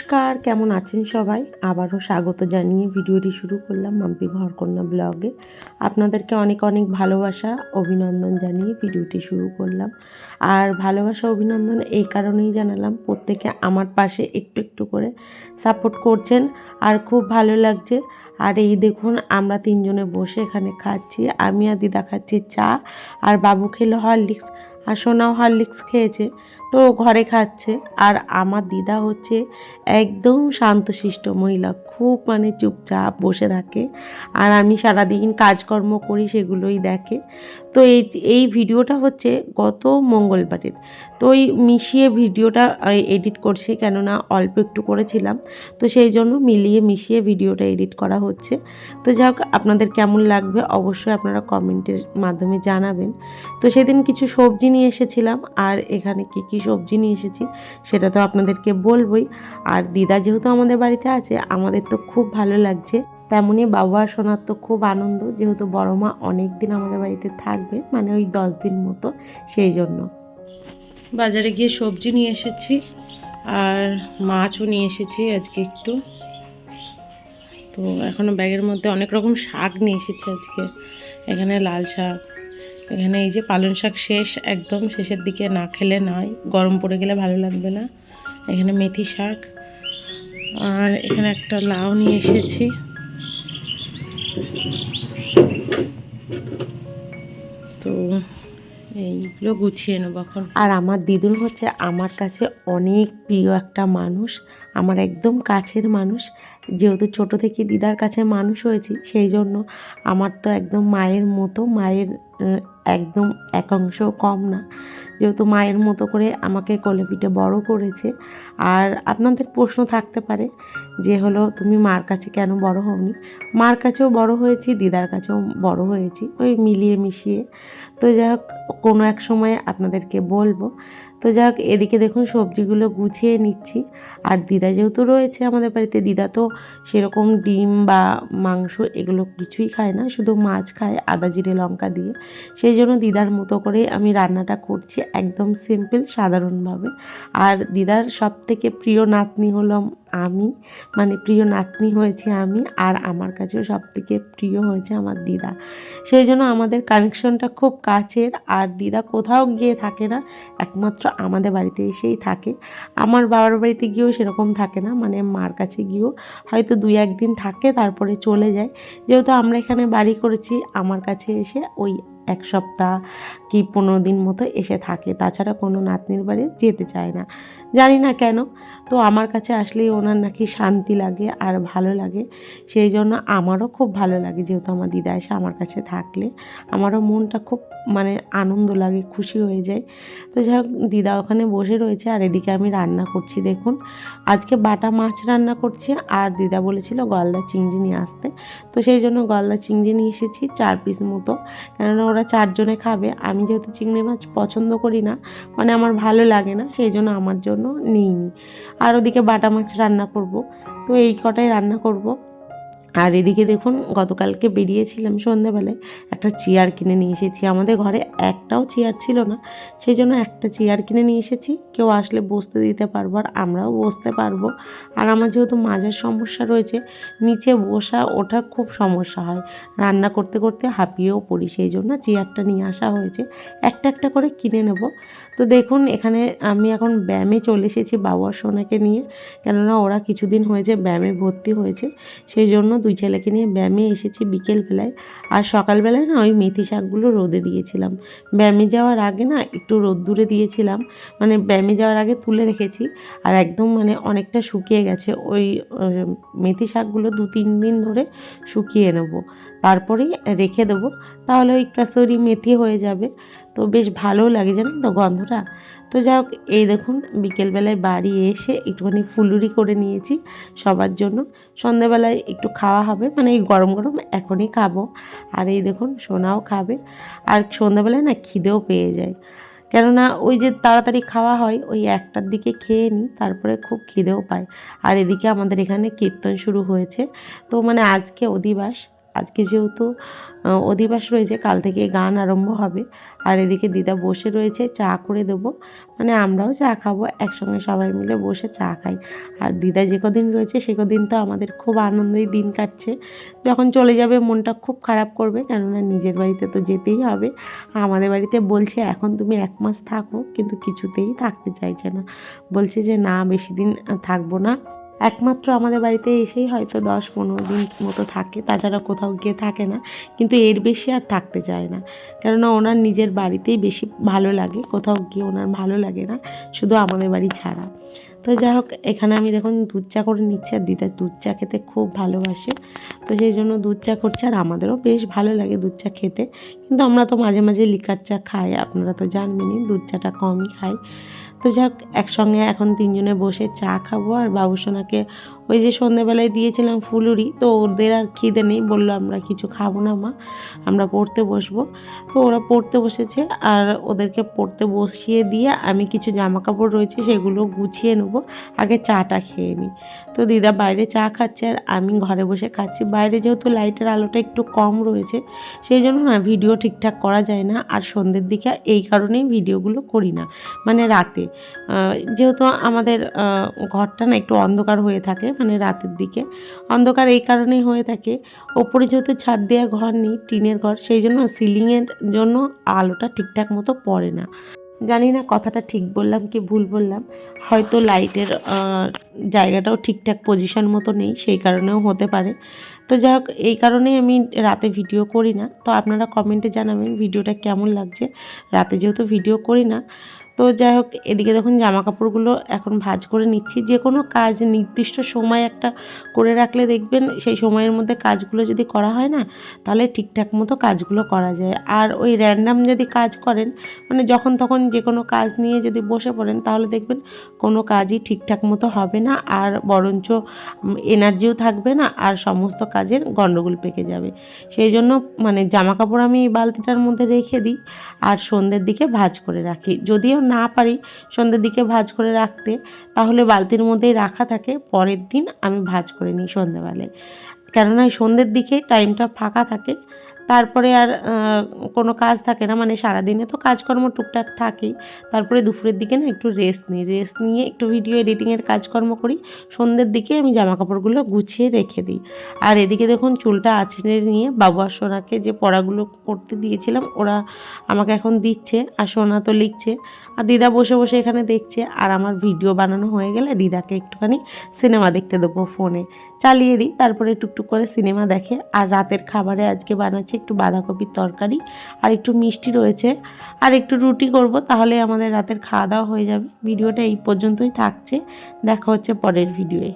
নমস্কার, কেমন আছেন সবাই? আবারও স্বাগত জানিয়ে ভিডিওটি শুরু করলাম মাম্পি ঘরকন্যা ব্লগে। আপনাদেরকে অনেক অনেক ভালোবাসা, অভিনন্দন জানিয়ে ভিডিওটি শুরু করলাম। আর ভালোবাসা, অভিনন্দন এই কারণেই জানালাম, প্রত্যেকে আমার পাশে একটু একটু করে সাপোর্ট করছেন আর খুব ভালো লাগছে। আর এই দেখুন, আমরা তিনজনে বসে এখানে খাচ্ছি। আমি আর দিদা খাচ্ছি চা আর বাবু খেলো হরলিক্স আর সোনাও হরলিক্স খেয়েছে। তো ঘরে খাচ্ছে। আর আমার দিদা হচ্ছে একদম শান্তশিষ্ট মহিলা, খুব মানে চুপচাপ বসে থাকে। আর আমি সারাদিন কাজকর্ম করি, সেগুলোই দেখে। তো এই এই ভিডিওটা হচ্ছে গত মঙ্গলবারের। তো ওই মিশিয়ে ভিডিওটা এডিট করছি কেননা অল্প একটু করেছিলাম। তো সেই জন্য মিলিয়ে মিশিয়ে ভিডিওটা এডিট করা হচ্ছে। তো যাক, আপনাদের কেমন লাগবে অবশ্যই আপনারা কমেন্টের মাধ্যমে জানাবেন। তো সেদিন কিছু সবজি নিয়ে এসেছিলাম। আর এখানে কি কি সবজি নিয়ে এসেছি, সেটা তো আপনাদেরকে বলবই। আর দিদা যেহেতু আমাদের বাড়িতে আছে, আমাদের তো খুব ভালো লাগছে। তেমনই বাবা শোনার তো খুব আনন্দ, যেহেতু বড় মা অনেক দিন আমাদের বাড়িতে থাকবে মানে ওই দশ দিন মতো, সেই জন্য। বাজারে গিয়ে সবজি নিয়ে এসেছি, আর মাছও নিয়ে এসেছি আজকে একটু। তো এখনও ব্যাগের মধ্যে অনেক রকম শাক নিয়ে এসেছি আজকে। এখানে লাল শাক এখানে এই যে পালং শাক শেষ, একদম শেষের দিকে না খেলে নয় গরম পড়ে গেলে ভালো লাগবে না। এখানে মেথি শাক। আর এখানে একটা লাউ নিয়ে এসেছি। তো এইগুলো গুছিয়ে নেব এখন। আর আমার দিদুন হচ্ছে আমার কাছে অনেক প্রিয় একটা মানুষ, আমার একদম কাছের মানুষ। যেহেতু ছোট থেকে দিদার কাছে মানুষ হয়েছি, সেই জন্য আমার তো একদম মায়ের মতো, মায়ের একদম একাংশ কম না। যেহেতু মায়ের মতো করে আমাকে কোলে পিঠে বড় করেছে। আর আপনাদের প্রশ্ন থাকতে পারে যে হলো, তুমি মার কাছে কেন বড় হওনি? মার কাছেও বড় হয়েছি, দিদার কাছেও বড় হয়েছি, ওই মিলিয়ে মিশিয়ে। তো যাই হোক, কোনো এক সময় আপনাদেরকে বলব তো যাক, এদিকে দেখুন সবজিগুলো গুছিয়ে নিচ্ছি। আর দিদা যেহেতু রয়েছে আমাদের বাড়িতে, দিদা তো সেরকম ডিম বা মাংস এগুলো কিছুই খায় না, শুধু মাছ খায় আদা, জিরে, লঙ্কা দিয়ে। সেই জন্য দিদার মতো করে আমি রান্নাটা করছি একদম সিম্পল সাধারণভাবে। আর দিদার সব থেকে প্রিয় নাতনি হলো আমি মানে প্রিয় নাতনি হয়েছে আমি আর আমার কাছেও সব থেকে প্রিয় হয়েছে আমার দিদা। সেই জন্য আমাদের কানেকশনটা খুব কাছের আর দিদা কোথাও গিয়ে থাকে না, একমাত্র আমাদের বাড়িতে এসেই থাকে। আমার বাবার বাড়িতে গিয়েও সেরকম থাকে না মানে মার কাছে গিয়েও হয়তো দুই একদিন থাকে, তারপরে চলে যায়। যেহেতু আমরা এখানে বাড়ি করেছি, আমার কাছে এসে ওই এক সপ্তাহ কি পনেরো দিন মতো এসে থাকে। তাছাড়া কোনো নাতনির বাড়ি যেতে চায় না। জানি না কেন, তো আমার কাছে আসলেই ওনার নাকি শান্তি লাগে আর ভালো লাগে। সেই জন্য আমারও খুব ভালো লাগে যেহেতু আমার দিদা এসে আমার কাছে থাকলে। আমারও মনটা খুব মানে আনন্দ লাগে, খুশি হয়ে যায়। তো যাই হোক, দিদা ওখানে বসে রয়েছে আর এদিকে আমি রান্না করছি, দেখুন। আজকে বাটা মাছ রান্না করছি আর দিদা বলেছিল গলদা চিংড়ি নিয়ে আসতে। তো সেই জন্য গলদা চিংড়ি নিয়ে এসেছি চার পিস মতো। কেননা ওরা চারজনে খাবে। আমি যেহেতু চিংড়ি মাছ পছন্দ করি না মানে আমার ভালো লাগে না, সেই জন্য আমার জন্য নিইনি। আর ওদিকে বাটা মাছ রান্না করব। তো এই কটাই রান্না করব। আর এদিকে দেখুন, গতকালকে বেরিয়েছিলাম সন্ধ্যাবেলায়, একটা চেয়ার কিনে নিয়ে এসেছি। আমাদের ঘরে একটাও চেয়ার ছিল না, সেই জন্য একটা চেয়ার কিনে নিয়ে এসেছি। কেউ আসলে বসতে দিতে পারব আর আমরাও বসতে পারব। আর আমার যেহেতু মাঝের সমস্যা রয়েছে, নিচে বসা ওঠা খুব সমস্যা হয়। রান্না করতে করতে হাঁপিয়েও পড়ি, সেই জন্য চেয়ারটা নিয়ে আসা হয়েছে। একটা একটা করে কিনে নেব। তো দেখুন, এখানে আমি এখন ব্যায়ামে চলে এসেছি বাবা সোনাকে নিয়ে। কেননা ওরা কিছুদিন হয়েছে ব্যায়ামে ভর্তি হয়েছে। সেই জন্য দুই ছেলেকে নিয়ে ব্যায়ামে এসেছি বিকেলবেলায়। আর সকালবেলায় না ওই মেথি শাকগুলো রোদে দিয়েছিলাম। ব্যায়ামে যাওয়ার আগে না একটু রোদ্দুরে দিয়েছিলাম। মানে ব্যায়ামে যাওয়ার আগে তুলে রেখেছি। আর একদম মানে অনেকটা শুকিয়ে গেছে। ওই মেথি শাকগুলো দু, তিন দিন ধরে শুকিয়ে নেব। তারপরেই রেখে দেবো। তাহলে ওই কাসরি মেথি হয়ে যাবে। তো বেশ ভালো লাগে জানেন তো গন্ধটা। তো যাই হোক, এই দেখুন, বিকেলবেলায় বাড়ি এসে একটুখানি ফুলুরি করে নিয়েছি সবার জন্য। সন্ধ্যাবেলায় একটু খাওয়া হবে মানে এই গরম গরম এখনই খাব। আর এই দেখুন, সোনাও খাবে। আর সন্ধ্যাবেলায় না খিদেও পেয়ে যায়। কেননা ওই যে তাড়াতাড়ি খাওয়া হয়, ওই একটার দিকে খেয়ে নিই, তারপরে খুব খিদেও পায়। আর এদিকে আমাদের এখানে কীর্তন শুরু হয়েছে। তো মানে আজকে অধিবাস আজকে যেহেতু অধিবাস রয়েছে, কাল থেকে গান আরম্ভ হবে। আর এদিকে দিদা বসে রয়েছে, চা করে দেবো। মানে আমরাও চা খাব, একসঙ্গে সবাই মিলে বসে চা খাই। আর দিদা যে কদিন রয়েছে, সে কদিন তো আমাদের খুব আনন্দই দিন কাটছে। যখন চলে যাবে, মনটা খুব খারাপ করবে। কেননা নিজের বাড়িতে তো যেতেই হবে। আমাদের বাড়িতে বলছে, এখন তুমি এক মাস থাকো। কিন্তু কিছুতেই থাকতে চাইছে না। বলছে যে, না, বেশি দিন থাকব না। একমাত্র আমাদের বাড়িতে এসেই হয়তো দশ পনেরো দিন মতো থাকে, তাছাড়া কোথাও গিয়ে থাকে না। কিন্তু এর বেশি আর থাকতে চায় না। কেননা ওনার নিজের বাড়িতেই বেশি ভালো লাগে, কোথাও গিয়ে ওনার ভালো লাগে না, শুধু আমাদের বাড়ি ছাড়া। তো যাই হোক, এখানে আমি দেখুন দুধ চা করে নিচ্ছি আর দিদা দুধ চা খেতে খুব ভালোবাসে। তো সেই জন্য দুধ চা করছে আর আমাদেরও বেশ ভালো লাগে দুধ চা খেতে। কিন্তু আমরা তো মাঝে মাঝে লিকার চা খাই, আপনারা তো জানবেনই দুধ চাটা কমই খাই। তো যাই হোক, একসঙ্গে এখন তিনজনে বসে চা খাব আর বাবুসোনাকে ওই যে সন্ধেবেলায় দিয়েছিলাম ফুলুরি, তো ওদের আর খিদে নেই, বলল আমরা কিছু খাব না মা, আমরা পড়তে বসবো। তো ওরা পড়তে বসেছে আর ওদেরকে পড়তে বসিয়ে দিয়ে আমি কিছু জামা কাপড় রয়েছে সেগুলো গুছিয়ে নেব, আগে চাটা খেয়ে নিই। তো দিদা বাইরে চা খাচ্ছে আর আমি ঘরে বসে খাচ্ছি। বাইরে যেহেতু লাইটের আলোটা একটু কম রয়েছে, সেই জন্য না ভিডিও ঠিকঠাক করা যায় না আর সন্ধ্যের দিকে এই কারণেই ভিডিওগুলো করি না মানে রাতে। যেহেতু আমাদের ঘরটা না একটু অন্ধকার হয়ে থাকে মানে রাতের দিকে। অন্ধকার এই কারণেই হয়ে থাকে। ওপরে যেহেতু ছাদ দেওয়া ঘর নেই, টিনের ঘর, সেই জন্য সিলিংয়ের জন্য আলোটা ঠিকঠাক মতো পড়ে না। জানি না কথাটা ঠিক বললাম কি ভুল বললাম। হয়তো লাইটের জায়গাটাও ঠিকঠাক পজিশন মতো নেই, সেই কারণেও হতে পারে। তো যাই হোক, এই কারণেই আমি রাতে ভিডিও করি না। তো আপনারা কমেন্টে জানাবেন ভিডিওটা কেমন লাগছে। রাতে যেহেতু ভিডিও করি না তো যাই হোক, এদিকে দেখুন জামা কাপড়গুলো এখন ভাঁজ করে নিচ্ছি। যে কোনো কাজ নির্দিষ্ট সময় একটা করে রাখলে দেখবেন সেই সময়ের মধ্যে কাজগুলো যদি করা হয় না, তাহলে ঠিকঠাক মতো কাজগুলো করা যায়। আর ওই র্যান্ডাম যদি কাজ করেন মানে যখন তখন যে কোনো কাজ নিয়ে যদি বসে পড়েন, তাহলে দেখবেন কোনো কাজই ঠিকঠাক মতো হবে না আর বরঞ্চ এনার্জিও থাকবে না আর সমস্ত কাজের গণ্ডগোল পেকে যাবে। সেই জন্য মানে জামা কাপড় আমি এই বালতিটার মধ্যে রেখে দিই আর সন্ধ্যের দিকে ভাঁজ করে রাখি। যদিও না পারি সন্ধ্যের দিকে ভাজ করে রাখতে, তাহলে বালতির মধ্যেই রাখা থাকে, পরের দিন আমি ভাজ করে নিই সন্ধ্যেবেলায়। কেননা সন্ধ্যের দিকে টাইমটা ফাঁকা থাকে তারপরে আর কোনো কাজ থাকে না মানে সারাদিনে তো কাজকর্ম টুকটাক থাকেই। তারপরে দুপুরের দিকে না একটু রেস্ট নিই। রেস্ট নিয়ে একটু ভিডিও এডিটিংয়ের কাজকর্ম করি। সন্ধ্যের দিকে আমি জামা কাপড়গুলো গুছিয়ে রেখে দিই। আর এদিকে দেখুন চুলটা আছড়ে নিয়ে বাবু আর সোনাকে যে পড়াগুলো করতে দিয়েছিলাম, ওরা আমাকে এখন দিচ্ছে আর সোনা তো লিখছে। আর দিদা বসে বসে এখানে দেখছে। আর আমার ভিডিও বানানো হয়ে গেলে দিদাকে একটুখানি সিনেমা দেখতে দেবো ফোনে চালিয়ে দিই, তারপরে টুকটুক করে সিনেমা দেখে। আর রাতের খাবারে আজকে বানাচ্ছি একটু বাঁধাকপির তরকারি আর একটু মিষ্টি রয়েছে। আর একটু রুটি করব, তাহলে আমাদের রাতের খাওয়া দাওয়া হয়ে যাবে। ভিডিওটা এই পর্যন্তই থাকছে। দেখা হচ্ছে পরের ভিডিওয়ে।